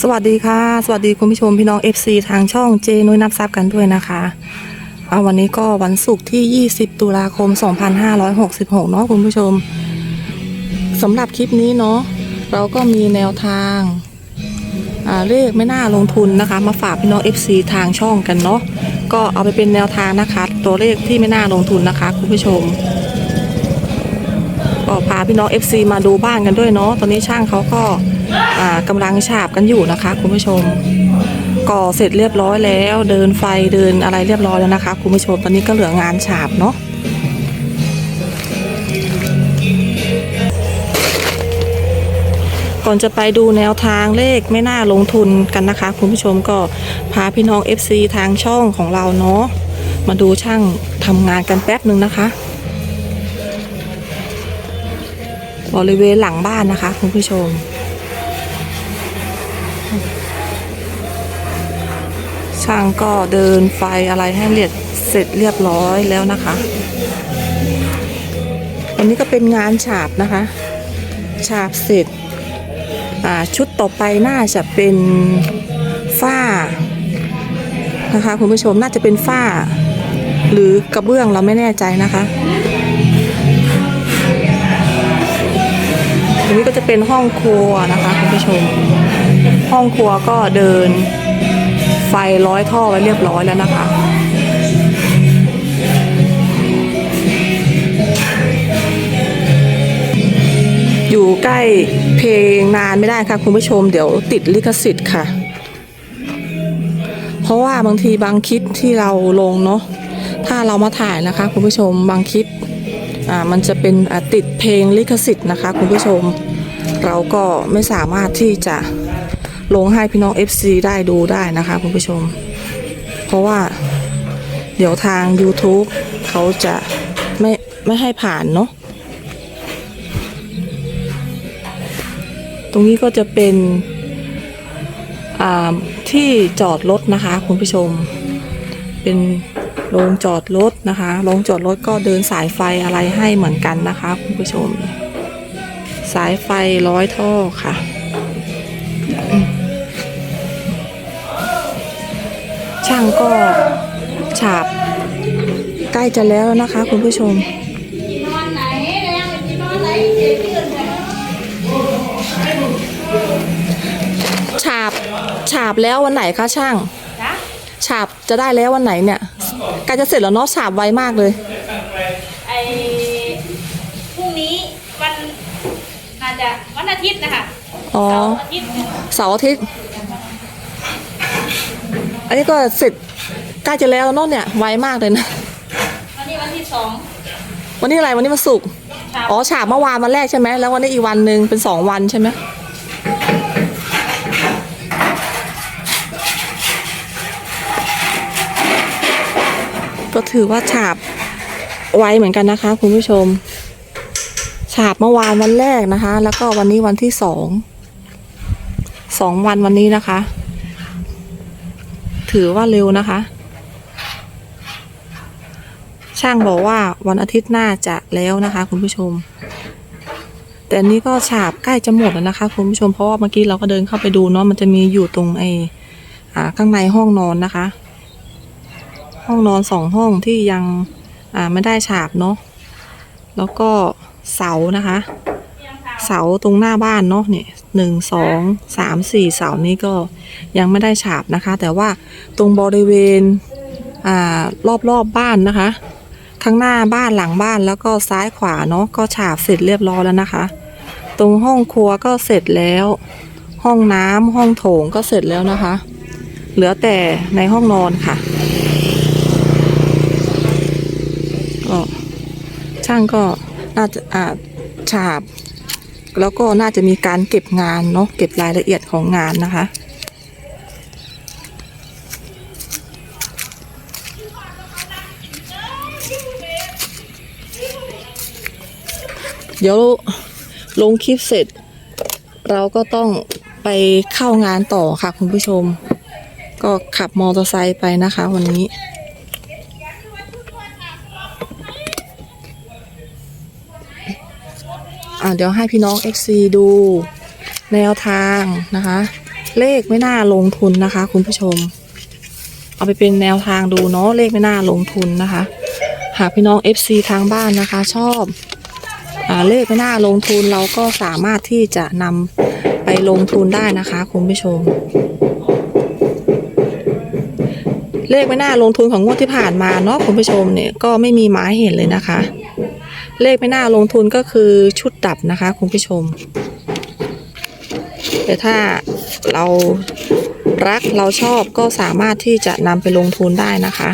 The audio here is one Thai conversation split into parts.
สวัสดีค่ะ สวัสดีคุณผู้ชมพี่น้อง FC ทางช่องเจนุ้ยนับทรัพย์กันด้วยนะคะเอาวันนี้ก็วันศุกร์ที่ 20 ตุลาคม 2566 เนาะคุณผู้ชมสำหรับคลิปนี้เนาะเราก็มีแนวทางอ่าเลขไม่น่าลงทุนนะคะ มาฝากพี่น้อง FC ทางช่องกันเนาะก็เอาไปเป็นแนวทางนะคะ ตัวเลขที่ไม่น่าลงทุนนะคะ คุณผู้ชมก็พาพี่น้อง FC มาดูบ้านกันด้วยเนาะตอนนี้ช่างเขาก็ กำลังฉาบกันอยู่นะคะ คุณผู้ชม ก่อเสร็จเรียบร้อยแล้ว เดินไฟเดินอะไรเรียบร้อยแล้วนะคะ คุณผู้ชมตอนนี้ก็เหลืองานฉาบเนาะก่อนจะไปดูแนวทางเลขไม่น่าลงทุนกันนะคะ คุณผู้ชมก็พาพี่น้อง FC ทางช่องของเราเนาะมาดูช่างทำงานกันแป๊บหนึ่งนะคะ บริเวณหลังบ้านนะคะ คุณผู้ชม ช่างก็เดินไฟอะไรให้เรียบเสร็จเรียบร้อยแล้วนะคะอันนี้ก็เป็นงานฉาบนะคะ ฉาบเสร็จชุดต่อไปน่าจะเป็นฝ้านะคะคุณผู้ชมน่าจะเป็นฝ้า หรือกระเบื้องเราไม่แน่ใจนะคะอันนี้ก็จะเป็นห้องครัวนะคะคุณผู้ชม ห้องครัวก็เดิน ฟร้อยท่อไว้เรียบร้อยแล้วนะคะอยู่ใกล้เพลงนานไม่ได้ค่ะคุณผู้ชมเดี๋ยวติดลิขสิทธิ์ค่ะ เพราะว่าบางทีบางคลิปที่เราลงเนาะถ้าเรามาถ่ายนะคะ คุณผู้ชมบางคลิปอ่ามันจะเป็นติดเพลงลิขสิทธิ์นะคะ คุณผู้ชม เราก็ไม่สามารถที่จะ ลงให้พี่น้อง FC ได้ดูได้นะคะคุณผู้ชม เพราะว่าเดี๋ยวทาง YouTube เขาจะไม่ไม่ให้ผ่านเนาะตรงนี้ก็จะเป็นอ่าที่จอดรถนะคะ คุณผู้ชม เป็นโรงจอดรถนะคะโรงจอดรถก็เดินสายไฟอะไรให้เหมือนกันนะคะ คุณผู้ชม สายไฟร้อยท่อค่ะ ช่างก็ฉาบใกล้จะแล้วนะคะ คุณผู้ชมนอนไหนแล้วที่นอนไหนเจ็บเพื่อนเลยฉาบฉาบแล้ววันไหนคะช่างจ้ะฉาบจะได้แล้ววันไหนเนี่ยใกล้จะเสร็จแล้วเนาะฉาบไวมากเลยไอพรุ่งนี้วันน่าจะวันอาทิตย์นะคะอ๋อเสาร์อาทิตย์เสาร์อาทิตย์ อันนี้ก็เสร็จใกล้จะแล้วเนาะเนี่ยไวมากเลยนะ วันนี้วันที่สองวันนี้อะไรวันนี้วันศุกร์ค่ะอ๋อฉาบเมื่อวานวันแรกใช่ไหมแล้ววันนี้อีกวันหนึ่งเป็นสองวันใช่ไหมก็ถือว่าฉาบไวเหมือนกันนะคะ คุณผู้ชม ฉาบเมื่อวานวันแรกนะคะ แล้วก็วันนี้วันที่สองสองวันวันนี้นะคะ ถือว่าเร็วนะคะ ช่างบอกว่าวันอาทิตย์หน้าจะแล้วนะคะ คุณผู้ชม แต่อันนี้ก็ฉาบใกล้จะหมดแล้วนะคะ คุณผู้ชมเพราะว่าเมื่อกี้เราก็เดินเข้าไปดูเนาะมันจะมีอยู่ตรงไอ้อ่ข้างในห้องนอนนะคะ ห้องนอนสองห้องที่ยังอ่าไม่ได้ฉาบเนาะแล้วก็เสานะคะ เสาตรงหน้าบ้านเนาะเนี่ย หนึ่งสองสามสี่เสานี้ก็ยังไม่ได้ฉาบนะคะ แต่ว่าตรงบริเวณอ่ารอบๆบบ้านนะคะ ข้างหน้าบ้านหลังบ้านแล้วก็ซ้ายขวาเนาะก็ฉาบเสร็จเรียบร้อยแล้วนะคะ ตรงห้องครัวก็เสร็จแล้ว ห้องน้ำห้องโถงก็เสร็จแล้วนะคะ เหลือแต่ในห้องนอนค่ะก็ช่างก็น่าจะอาฉาบ แล้วก็น่าจะมีการเก็บงานเนาะเก็บรายละเอียดของงานนะคะ เดี๋ยวลงคลิปเสร็จ เราก็ต้องไปเข้างานต่อค่ะคุณผู้ชม ก็ขับมอเตอร์ไซค์ไปนะคะวันนี้ อ่าเดี๋ยวให้พี่น้อง XC ดูแนวทางนะคะ เลขไม่น่าลงทุนนะคะ คุณผู้ชม เอาไปเป็นแนวทางดูเนาะเลขไม่น่าลงทุนนะคะ หากพี่น้อง FC ทางบ้านนะคะ ชอบอาเลขไม่น่าลงทุนเราก็สามารถที่จะนำไปลงทุนได้นะคะ คุณผู้ชม เลขไม่น่าลงทุนของงวดที่ผ่านมาเนาะคุณผู้ชมเนี่ยก็ไม่มีหมายเห็นเลยนะคะ เลขไม่น่าลงทุนก็คือชุดดับนะคะคุณผู้ชม แต่ถ้าเรารักเราชอบก็สามารถที่จะนำไปลงทุนได้นะคะ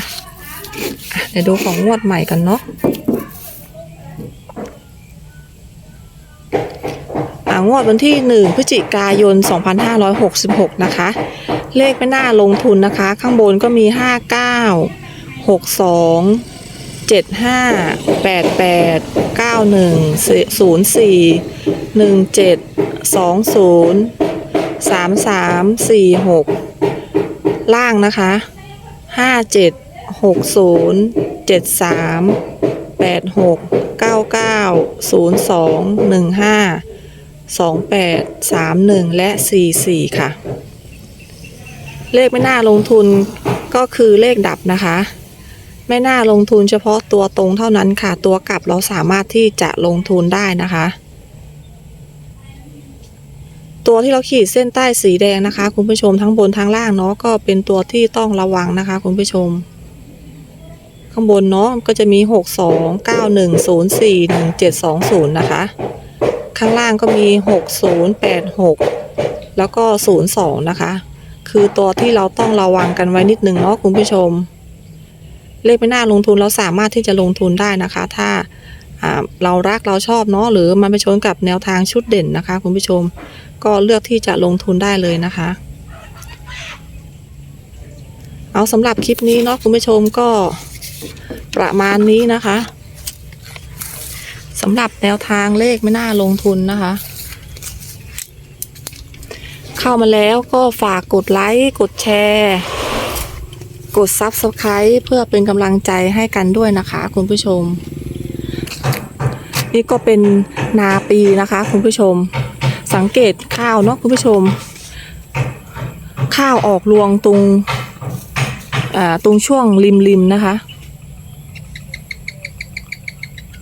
เดี๋ยวดูของงวดใหม่กันเนาะอ่างวดวันที่ 1 พฤศจิกายน 2566 นะคะ เลขไม่น่าลงทุนนะคะ ข้างบนก็มี 59 62 75 88 91 04 17 20 3346ล่างนะคะ57 60 73 86 99 02 15 28 31และ44ค่ะ เลขไม่น่าลงทุนก็คือเลขดับนะคะ ไม่น่าลงทุนเฉพาะตัวตรงเท่านั้นค่ะ ตัวกลับเราสามารถที่จะลงทุนได้นะคะ ตัวที่เราขีดเส้นใต้สีแดงนะคะ คุณผู้ชมทั้งบนทั้งล่างเนาะก็เป็นตัวที่ต้องระวังนะคะ คุณผู้ชม ข้างบนเนาะก็จะมี 6 2 9 1 0 4 1 7 2 0 นะคะ ข้างล่างก็มี 6 0 8 6 แล้วก็ 0 2 นะคะ คือตัวที่เราต้องระวังกันไว้นิดนึงเนาะคุณผู้ชม เลขไม่น่าลงทุนเราสามารถที่จะลงทุนได้นะคะ ถ้าเรารักเราชอบเนาะหรือมันไปชนกับแนวทางชุดเด่นนะคะ คุณผู้ชมก็เลือกที่จะลงทุนได้เลยนะคะ เอาสำหรับคลิปนี้เนาะคุณผู้ชมก็ประมาณนี้นะคะสำหรับแนวทางเลขไม่น่าลงทุนนะคะ เข้ามาแล้วก็ฝากกดไลค์กดแชร์ กด Subscribe เพื่อเป็นกำลังใจให้กันด้วยนะคะ คุณผู้ชม นี่ก็เป็นนาปีนะคะ คุณผู้ชม สังเกตข้าวเนาะคุณผู้ชม ข้าวออกรวงตรงอ่าตรงช่วงริมริมๆนะคะ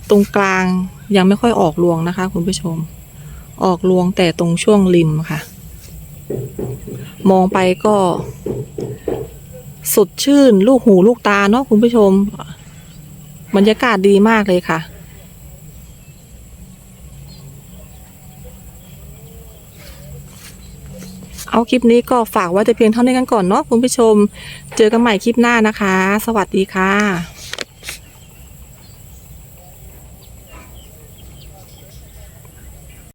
ตรงกลางยังไม่ค่อยออกรวงนะคะ คุณผู้ชม ออกรวงแต่ตรงช่วงริมค่ะ มองไปก็ สดชื่น ลูกหูลูกตาเนาะคุณผู้ชม บรรยากาศดีมากเลยค่ะเอาคลิปนี้ก็ฝากไว้แต่เพียงเท่านี้กันก่อนเนาะคุณผู้ชม เจอกันใหม่คลิปหน้านะคะ สวัสดีค่ะ